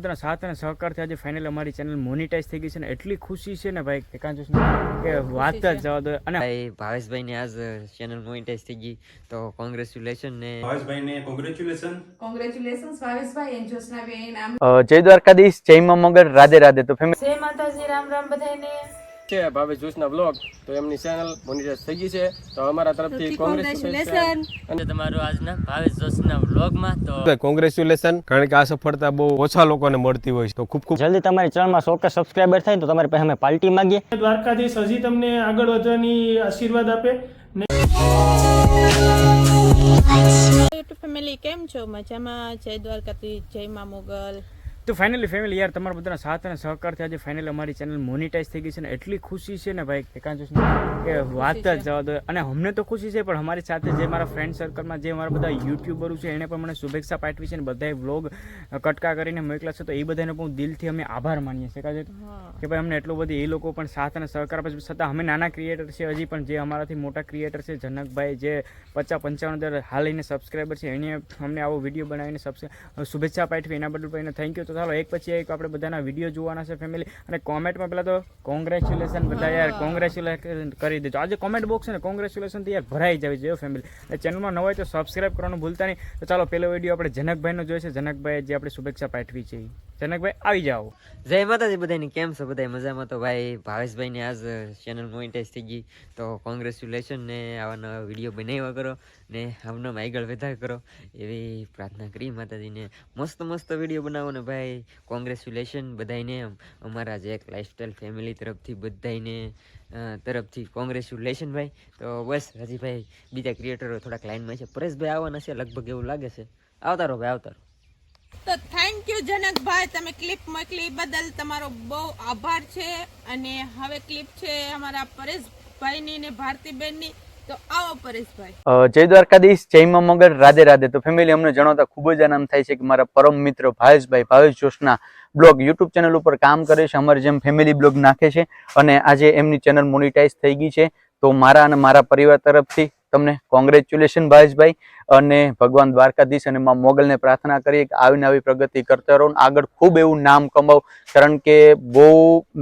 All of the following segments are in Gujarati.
બધાના સાથ અને સહકારથી આજે ફાઇનલ અમારી ચેનલ મોનિટાઈઝ થઈ ગઈ છે ને એટલી ખુશી છે ને ભાઈ એકાંત કે વાત જ જવા દો. અને ભાઈ ભાવેશભાઈ ને આજ ચેનલ મોનિટાઈઝ થઈ ગઈ તો કોંગ્રેચ્યુલેશન ને ભાવેશભાઈને કોંગ્રેચ્યુલેશન કોંગ્રેચ્યુલેશન ભાવેશભાઈ એન્ડ આમ જય દ્વારકાધીશ જય મા મગર રાધે રાધે. તો ફેમિલી જય માતાજી રામ રામ બધાને છે ભાવેશ જોશના બ્લોગ તો એમની ચેનલ મોનિટાઈઝ થઈ ગઈ છે. તો અમારા તરફથી કોંગ્રેચ્યુલેશન અને તમારું આજના ભાવેશ જોશના વ્લોગમાં તો કોંગ્રેચ્યુલેશન કારણ કે આ સફળતા બહુ ઓછા લોકોને મળતી હોય છે. તો ખૂબ ખૂબ જલ્દી તમારી ચેનલમાં સો કે સબસ્ક્રાઇબર થાય તો તમારી પાસે અમે પાર્ટી માંગીએ. દ્વારકાધીશ હજી તમને આગળ વધવાની આશીર્વાદ આપે. યુટ્યુબ ફેમિલી કેમ છો? મજામાં? જય દ્વારકાથી જય મા મોગલ. તો ફાઇનલી ફેમિલી યાર તમારા બધાના સાથ અને સહકારથી આજે ફાઇનલ અમારી ચેનલ મોનિટાઈઝ થઈ ગઈ છે ને એટલી ખુશી છે ને ભાઈ એકાંત કે વાત જ જવા દો. અને અમને તો ખુશી છે પણ અમારી સાથે જે મારા ફ્રેન્ડ સર્કલમાં જે મારા બધા યુટ્યુબરો છે એણે પણ મને શુભેચ્છા પાઠવી છે ને બધાએ વ્લોગ કટકા કરીને મોકલા છે તો એ બધાને પણ દિલથી અમે આભાર માનીએ છીએ. કાજે કે ભાઈ અમને એટલું બધું એ લોકો પણ સાથ અને સહકાર પછી છતાં અમે નાના ક્રિએટર છે હજી પણ જે અમારાથી મોટા ક્રિએટર છે જનકભાઈ જે પચાસ પંચાવન હજાર હાલ એને સબસ્ક્રાઈબર છે એને અમને આવો વીડિયો બનાવીને સબસ્ક્રાઈબ શુભેચ્છા પાઠવી એના બદલ પણ એને થેન્ક યુ તો ચાલો એક પછી એક આપણે બધાના વીડિયો જોવાના છે ફેમિલી અને કોમેન્ટમાં પહેલાં તો કોંગ્રેચ્યુલેશન બધા યાર કોંગ્રેચ્યુલેશન કરી દેજો. આજે કોમેન્ટ બોક્સ છે ને કોંગ્રેચ્યુલેશનથી યાર ભરાઈ જવી જોઈએ ફેમિલી ચેનલમાં ન હોય તો સબસ્ક્રાઈબ કરવાનું ભૂલતા નહીં. તો ચાલો, પેલો વીડિયો આપણે જનકભાઈનો જોઈએ છે. જનકભાઈ જે આપણે શુભેચ્છા પાઠવી છે. જનકભાઈ, આવી જાઓ. જય માતાજી બધાની. કેમ છો બધા મજામાં તો ભાઈ. ભાવેશભાઈને આજ ચેનલ મોનિટાઈઝ થઈ ગઈ. તો કોંગ્રેચ્યુલેશન ને આવા નવા વીડિયો બનાવ્યા કરો. ને આમનો આગળ વધાર કરો એવી પ્રાર્થના કરી માતાજીને. મસ્ત મસ્ત વીડિયો બનાવો ને ભાઈ. કોંગ્રેચ્યુલેશન બધાને અમારા જે એક લાઈફસ્ટાઈલ ફેમિલી તરફથી બધાને તરફથી કોંગ્રેચ્યુલેશન ભાઈ. તો બસ રાજીભાઈ બીજા ક્રિએટરો થોડાક લાઈનમાં છે. પરેશભાઈ આવવાના છે, લગભગ એવું લાગે છે. આવતા રહો ભાઈ આવતા રહો તો થેન્ક યુ જનકભાઈ. તમે ક્લિપ મોકલી બદલ તમારો બહુ આભાર છે. અને હવે ક્લિપ છે અમારા પરેશભાઈની ને ભારતીબેનની. જય દ્વારકાધીશ, જય મા રાધે રાધે. તો ફેમિલી અમને જણાવતા ખૂબ જ આનંદ થાય છે કે મારા પરમ મિત્ર Bhaveshbhai, Bhavesh Joshna vlog YouTube channel ઉપર કામ કરે છે, અમારી જેમ ફેમિલી બ્લોગ નાખે છે અને આજે એમની ચેનલ મોનિટાઈઝ થઈ ગઈ છે. તો મારા અને મારા પરિવાર તરફથી તમને કોંગ્રેચ્યુલેશન ભાવેશભાઈ અને ભગવાન દ્વારકાધીશ અને માં મોગલને પ્રાર્થના કરીએ કે આવીને આવી પ્રગતિ કરતા રહો આગળ ખૂબ એવું નામ કમાવ. કારણ કે બહુ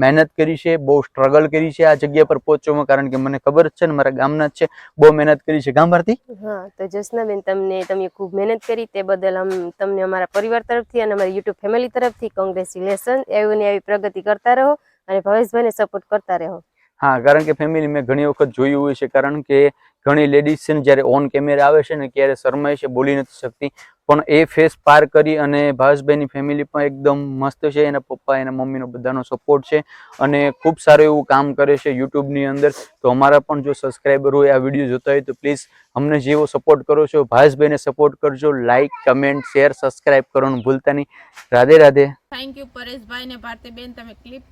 મહેનત કરી છે, બહુ સ્ટ્રગલ કરી છે આ જગ્યા પર પહોંચવામાં. કારણ કે મને ખબર જ છે ને મારા ગામના જ છે, બહુ મહેનત કરી છે. ગામ પરથી? હા, તો જસનાબેન, તમને, તમે ખૂબ મહેનત કરી. તે બદલ અમ તમને અમારા પરિવાર તરફથી અને અમારી યુટ્યુબ ફેમિલી તરફથી કોંગ્રેચ્યુલેશન એવી ને એવી પ્રગતિ કરતા રહો અને ભવેશભાઈને સપોર્ટ કરતા રહો. હા, કારણ કે ફેમિલી મેં ઘણી વખત જોયું હોય છે, કારણ કે ઘણી લેડીઝ છે ને જ્યારે ઓન કેમેરા આવે છે ને ક્યારે શરમાય છે, બોલી નથી શકતી. પણ એ ફેસ પાર કરી અને ભાવેશભાઈની ફેમિલી પણ એકદમ મસ્ત છે, એના પપ્પા, એના મમ્મીનો બધાનો સપોર્ટ છે અને ખૂબ સારું એવું કામ કરે છે યુટ્યુબની અંદર. તો અમારા પણ જો સબસ્ક્રાઈબર હોય, આ વીડિયો જોતા હોય તો પ્લીઝ અમને જેવો સપોર્ટ કરો છો, ભાવેશભાઈને સપોર્ટ કરજો. લાઇક કમેન્ટ શેર સબસ્ક્રાઈબ કરવાનું ભૂલતા નહીં. રાધે રાધે. થેન્ક યુ પરેશભાઈ ને ભારતીબેન તમે ક્લિપ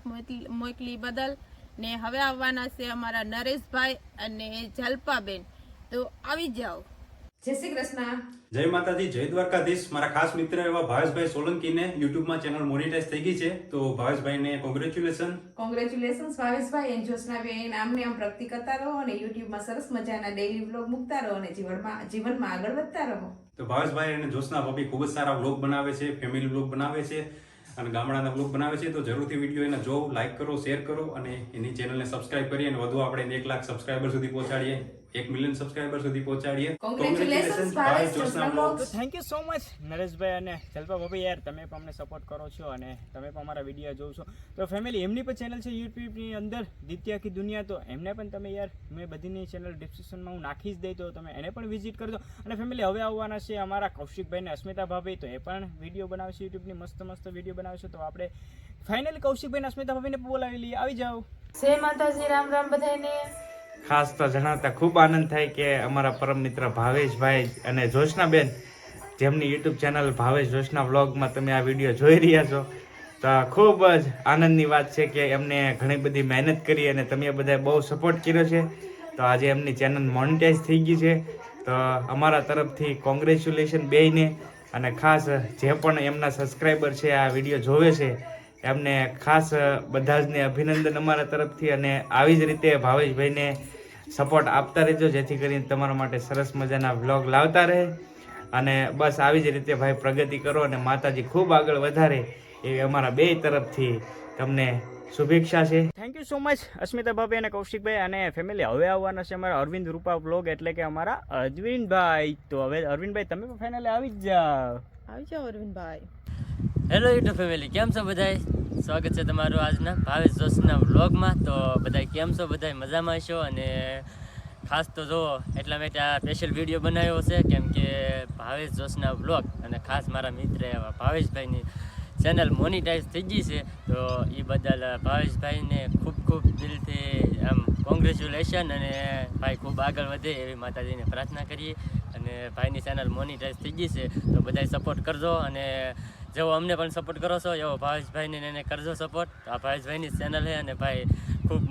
મોકલી બદલ. ને હવે આવવાના છે અમારા નરેશભાઈ અને જલ્પાબેન. તો આવી જાઓ. જય શ્રી કૃષ્ણ. જય માતાજી જય દ્વારકાધીશ. મારા ખાસ મિત્ર એવા ભાવેશભાઈ સોલંકીને યુટ્યુબમાં ચેનલ મોનિટાઈઝ થઈ ગઈ છે. તો ભાવેશભાઈને congratulation congratulation Bhaveshbhai and Jyotsnaben. આમને આમ પ્રગતિ કરતા રહો અને યુટ્યુબમાં સરસ મજાના ડેઈલી વ્લોગ મૂકતા રહો અને જીવનમાં જીવનમાં આગળ વધતા રહો. તો ભાવેશભાઈ અને જોશના ભાભી ખૂબ જ સારા વ્લોગ બનાવે છે ફેમિલી વ્લોગ બનાવે છે. અને ગામડાના વ્લોગ બનાવે છે, તો જરૂરથી વીડિયો એને જોવો લાઈક કરો શેર કરો અને એની ચેનલને સબસ્ક્રાઇબ કરીએ અને વધુ આપણે એક લાખ સબસ્ક્રાઈબર સુધી પહોંચાડીએ. એક મિલિયન સબસ્ક્રાઇબર સુધી પહોંચાડીએ. Congratulations, Bhavesh Joshna vlogs. Thank you so much Nareshbhai અને જલ્પા ભાભી યાર તમે પણ અમને સપોર્ટ કરો છો અને તમે પણ અમારા વીડિયો જોવ છો. તો ફેમિલી એમની પણ ચેનલ છે યુટ્યુબની અંદર દિત્યા કી દુનિયા. તો એમને પણ તમે યાર મેં બધીની ચેનલ ડિસ્ક્રિપ્શનમાં હું નાખી જ દઈ તો તમે એને પણ વિઝિટ કરજો. અને ફેમિલી હવે આવવાના છે અમારા કૌશિકભાઈ ને અસ્મિતા ભાભી તો એ પણ વીડિયો બનાવશે યુટ્યુબની મસ્ત મસ્ત વીડિયો બનાવશે. તો આપણે ફાઇનલી કૌશિકભાઈ ને અસ્મિતા ભાભીને પણ બોલાવી લઈએ. આવી જાઓ. જય માતાજી રામ રામ બધાને ખાસ તો જણાવતા ખૂબ આનંદ થાય કે અમારા પરમ મિત્ર ભાવેશભાઈ અને જોશનાબેન, જેમની યુટ્યુબ ચેનલ ભાવેશ જોશના વ્લોગમાં તમે આ વીડિયો જોઈ રહ્યા છો. તો ખૂબ જ આનંદની વાત છે કે એમને ઘણી બધી મહેનત કરી અને તમે બધાએ બહુ સપોર્ટ કર્યો છે. તો આજે એમની ચેનલ મોનિટાઈઝ થઈ ગઈ છે. તો અમારા તરફથી કોંગ્રેચ્યુલેશન બેયને અને ખાસ જે પણ એમના સબસ્ક્રાઈબર છે આ વીડિયો જોવે છે, એમને ખાસ બધા જને અભિનંદન અમારા તરફથી અને આવી જ રીતે ભાવેશભાઈને સપોર્ટ આપતા રહેજો જેથી કરીને તમારા માટે સરસ મજાના વ્લોગ લાવતા રહે. અને બસ આવી જ રીતે ભાઈ પ્રગતિ કરો અને માતાજી ખૂબ આગળ વધારે એવી અમારા બે તરફથી તમને શુભેચ્છા છે. Thank you so much Asmita ભાભી અને કૌશિકભાઈ અને ફેમિલી હવે આવવાના છે અમારા અરવિંદ રૂપા બ્લોગ એટલે કે અમારા અરવિંદભાઈ. તો હવે અરવિંદભાઈ તમે પણ ફાઇનલી આવી જ જાઓ. આવી જાઓ અરવિંદભાઈ. હેલો યુટ્યુબ ફેમિલી કેમ છો બધાય? સ્વાગત છે તમારું આજના ભાવેશ જોશીના વ્લોગમાં. તો બધાય કેમ છો? બધાય મજામાં છો? અને ખાસ તો જુઓ, એટલા માટે આ સ્પેશિયલ વીડિયો બનાવ્યો છે, કેમ કે ભાવેશ જોશના વ્લોગ અને ખાસ મારા મિત્ર એવા ભાવેશભાઈની ચેનલ મોનિટાઈઝ થઈ ગઈ છે. તો એ બદલ ભાવેશભાઈને ખૂબ ખૂબ દિલથી આમ કોંગ્રેચ્યુલેશન અને ભાઈ ખૂબ આગળ વધે એવી માતાજીને પ્રાર્થના કરીએ. અને ભાઈની ચેનલ મોનિટાઈઝ થઈ ગઈ છે. તો બધાય સપોર્ટ કરજો અને જેવો અમને પણ સપોર્ટ કરો છો, એવો ભાવેશભાઈને એને કરજો સપોર્ટ આ ભાવેશભાઈની ચેનલ છે અને ભાઈ ખૂબ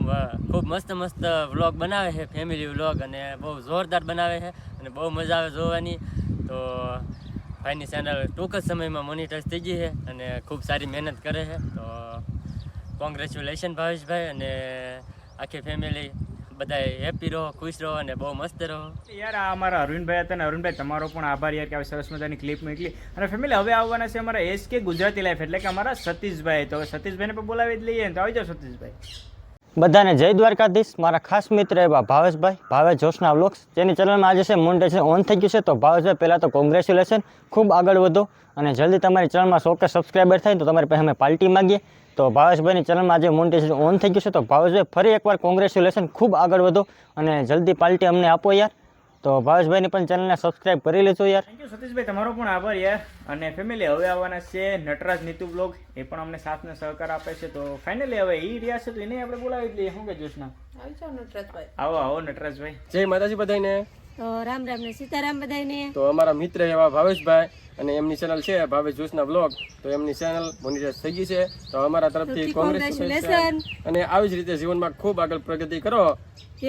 ખૂબ મસ્ત મસ્ત વ્લોગ બનાવે છે ફેમિલી વ્લોગ અને બહુ જોરદાર બનાવે છે અને બહુ મજા આવે જોવાની. તો ભાઈની ચેનલ ટૂંક જ સમયમાં મોનિટાઈઝ થઈ ગઈ છે અને ખૂબ સારી મહેનત કરે છે. તો કોંગ્રેચ્યુલેશન ભાવેશભાઈ અને આખી ફેમિલી બધાય હેપી રહો ખુશ રહો અને બહુ મસ્ત રહો. યાર આ અમારા અરવિંદભાઈ હતા ને અરવિંદભાઈ તમારો પણ આભાર યાર કે આવી સરસ મજાની ક્લિપ મોકલી. અને ફેમિલી હવે આવવાના છે અમારા એસ કે ગુજરાતી લાઈફ એટલે કે અમારા સતીશભાઈ. તો સતીશભાઈને પણ બોલાવી જ લઈએ તો આવી જાઓ સતીશભાઈ. બધાને જય દ્વારકાધીશ. મારા ખાસ મિત્ર એવા ભાવેશભાઈ ભાવેશ જોશના વ્લોગ્સ જેની ચેનલમાં આજે છે મોનિટાઇઝેશન ઓન થઈ ગયું છે તો ભાવેશભાઈ પહેલાં તો કોંગ્રેચ્યુલેશન ખૂબ આગળ વધો અને જલ્દી તમારી ચેનલમાં સો કે સબસ્ક્રાઈબર થાય તો તમારી પાસે અમે પાર્ટી માગીએ. તો ભાવેશભાઈની ચેનલમાં આજે મોનિટાઇઝેશન ઓન થઈ ગયું છે. તો ભાવેશભાઈ ફરી એકવાર કોંગ્રેચ્યુલેશન ખૂબ આગળ વધો અને જલ્દી પાર્ટી અમને આપો યાર. તો ભાવેશભાઈની પણ ચેનલને સબસ્ક્રાઈબ કરી લેજો યાર. Thank you Satishbhai. તમારો પણ આભાર યાર. અને ફેમિલી હવે આવવાના છે નટરાજ નીતુ બ્લોગ એ પણ અમને સાથને સહકાર આપે છે. તો ફાઇનલી હવે એ રહ્યા છે તો એને આપણે બોલાવી દઈએ લઈએ. શું કે જોશના? આવો આવો નટરાજભાઈ. જય માતાજી બધાને તો રામ રામ ને સીતારામ બધાને તો અમારા મિત્ર એવા ભાવેશભાઈ અને એમની ચેનલ છે ભાવેશ જોશના બ્લોગ તો એમની ચેનલ મોનિટાઈઝ થઈ ગઈ છે. તો અમારા તરફથી કોંગ્રેચ્યુલેશન અને આવી જ રીતે જીવનમાં ખૂબ આગળ પ્રગતિ કરો.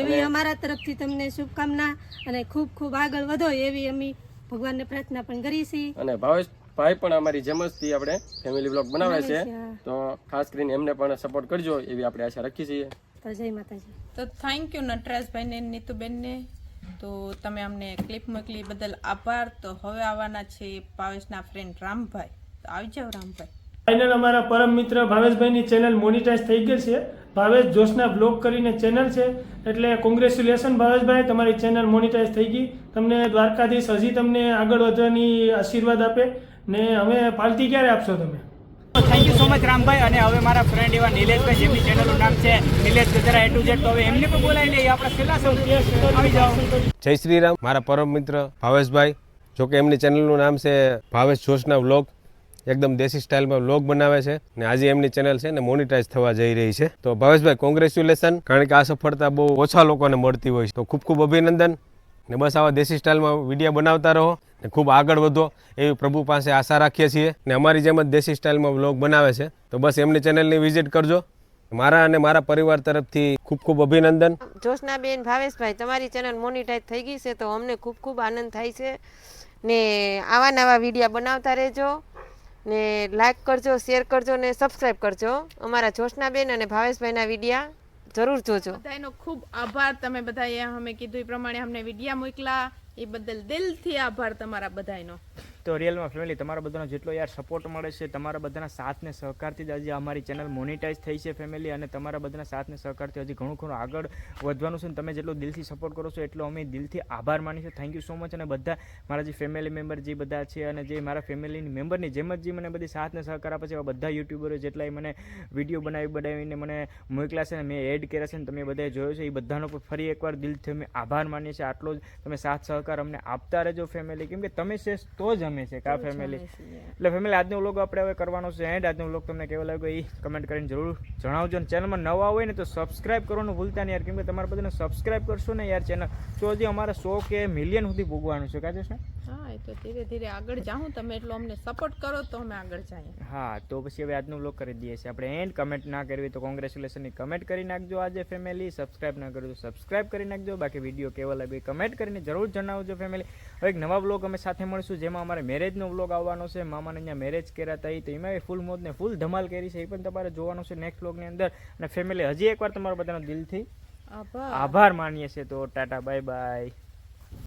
એવી અમારા તરફથી તમને શુભકામના અને ખૂબ ખૂબ આગળ વધો એવી અમે ભગવાનને પ્રાર્થના પણ કરી છીએ. અને ભાવેશ ભાઈ પણ અમારી જેમ જ થી આપણે ફેમિલી બ્લોગ બનાવે છે. તો ખાસ કરીને એમને પણ સપોર્ટ કરજો એવી આપણે આશા રાખીએ છીએ. તો જય માતાજી. તો થેન્ક યુ નટરાજભાઈ ને નીતુબેનને. તો તમે અમને ક્લિપ મોકલી બદલ આભાર. તો હવે આવવાના છે ભાવેશના ફ્રેન્ડ રામભાઈ. તો આવી જાઓ રામભાઈ. ફાઇનલ અમારા પરમ મિત્ર ભાવેશભાઈની ચેનલ મોનિટાઈઝ થઈ ગઈ છે. ભાવેશ જોશના બ્લોગ કરીને ચેનલ છે. એટલે કોંગ્રેચ્યુલેશન ભાવેશભાઈ, તમારી ચેનલ મોનિટાઈઝ થઈ ગઈ. તમને દ્વારકાધીશ હજી તમને આગળ વધવાની આશીર્વાદ આપે. ને હવે પાલતી ક્યારે આપશો તમે? Thank you so much Rambhai. અને હવે મારા ફ્રેન્ડ એવા નિલેશભાઈ, જેમની ચેનલનું નામ છે Nilesh Gajra A to Z તો હવે એમને પણ બોલાવી લઈએ. આપણે છેલ્લા સૌ આવી જાઓ. જય શ્રી રામ. મારા પરમ મિત્ર ભાવેશભાઈ જો કે એમની ચેનલનું નામ છે ભાવેશ જોશના વ્લોગ. એકદમ દેશી સ્ટાઇલમાં વ્લોગ બનાવે છે ને આજે એમની ચેનલ છે ને મોનિટાઈઝ થવા જઈ રહી છે. તો ભાવેશભાઈ કોંગ્રેચ્યુલેશન કારણ કે આ સફળતા બહુ ઓછા લોકોને મળતી હોય છે. તો ખૂબ ખૂબ અભિનંદન. ને બસ આવા દેશી સ્ટાઇલમાં વીડિયો બનાવતા રહો ને ખૂબ આગળ વધો એવી પ્રભુ પાસે આશા રાખીએ છીએ. ને અમારી જેમ જ દેશી સ્ટાઇલમાં બ્લોગ બનાવે છે. તો બસ એમની ચેનલની વિઝિટ કરજો. મારા અને મારા પરિવાર તરફથી ખૂબ ખૂબ અભિનંદન. જોશનાબેન, ભાવેશભાઈ, તમારી ચેનલ મોનિટાઈઝ થઈ ગઈ છે તો અમને ખૂબ ખૂબ આનંદ થાય છે. ને આવા નવા વિડીયા બનાવતા રહેજો. ને લાઈક કરજો શેર કરજો ને સબસ્ક્રાઈબ કરજો. અમારા જોશનાબેન અને ભાવેશભાઈના વિડીયા. જરૂર જોજો. બધાનો ખૂબ આભાર. તમે બધાએ અમે કીધું એ પ્રમાણે અમને વિડીયા મોકલા. એ બદલ દિલથી આભાર તમારા બધાનો તો રિયલમાં ફેમિલી તમારા બધાનો જેટલો યાર સપોર્ટ મળે છે, તમારા બધાના સાથને સહકારથી જ હજી અમારી ચેનલ મોનિટાઈઝ થઈ છે ફેમિલી અને તમારા બધાના સાથને સહકારથી હજી ઘણું ઘણું આગળ વધવાનું છે, અને તમે જેટલો દિલથી સપોર્ટ કરો છો, એટલો અમે દિલથી આભાર માની છે. થેન્ક યુ સો મચ અને બધા મારા જે ફેમિલી મેમ્બર જે બધા છે, અને જે મારા ફેમિલીની મેમ્બરની જેમ જ જે મને બધી સાથને સહકાર આપે છે, એવા બધા યુટ્યુબરો જેટલાય મને વીડિયો બનાવી, બનાવીને મને મોકલ્યા છે ને મેં એડ કર્યા છે ને તમે બધાએ જોયો છે, એ બધાનો પણ ફરી એકવાર દિલથી અમે આભાર માનીએ છીએ. આટલો જ તમે સાથ સહકાર અમને આપતા રહેજો ફેમિલી કેમ કે તમે છે, તો જ અમે છે કા ફેમિલી એટલે ફેમિલી આજનો વ્લોગ આપણે હવે કરવાનો છે એન્ડ આજનો વ્લોગ તમને કેવો લાગ્યો એ કમેન્ટ કરીને જરૂર જણાવજો. અને ચેનલમાં નવા હોય ને તો સબસ્ક્રાઇબ કરવાનું ભૂલતા નહીં યાર કેમ કે તમારા બધાને સબસ્ક્રાઇબ કરશો ને યાર ચેનલ તો હજી અમારે સો કે મિલિયન સુધી ભોગવાનું છે કાજે છે એ તો ધીરે ધીરે આગળ જાઉં. તમે એટલો અમને સપોર્ટ કરો તો અમે આગળ જઈએ. હા તો પછી હવે આજનો બ્લોગ કરી દઈએ છીએ. આપણે એન્ડ કમેન્ટ ના કરવી તો કોંગ્રેચ્યુલેશનની કમેન્ટ કરી નાખજો આજે ફેમિલી સબસ્ક્રાઇબ ના કરજો સબસ્ક્રાઇબ કરી નાખજો. બાકી વીડિયો કેવો લાગ્યો કમેન્ટ કરીને જરૂર જણાવજો ફેમિલી હવે એક નવા બ્લોગ અમે સાથે મળીશું જેમાં અમારે મેરેજનો વ્લોગ આવવાનો છે. મામાને અહીંયા મેરેજ કર્યા હતા તો એમાં ફૂલ મોજને ફૂલ ધમાલ કરી છે. એ પણ તમારે જોવાનું છે નેક્સ્ટ બ્લોગની અંદર. અને ફેમિલી હજી એકવાર તમારા બધાનો દિલથી આભાર. આભાર માનીએ છીએ. તો ટાટા બાય બાય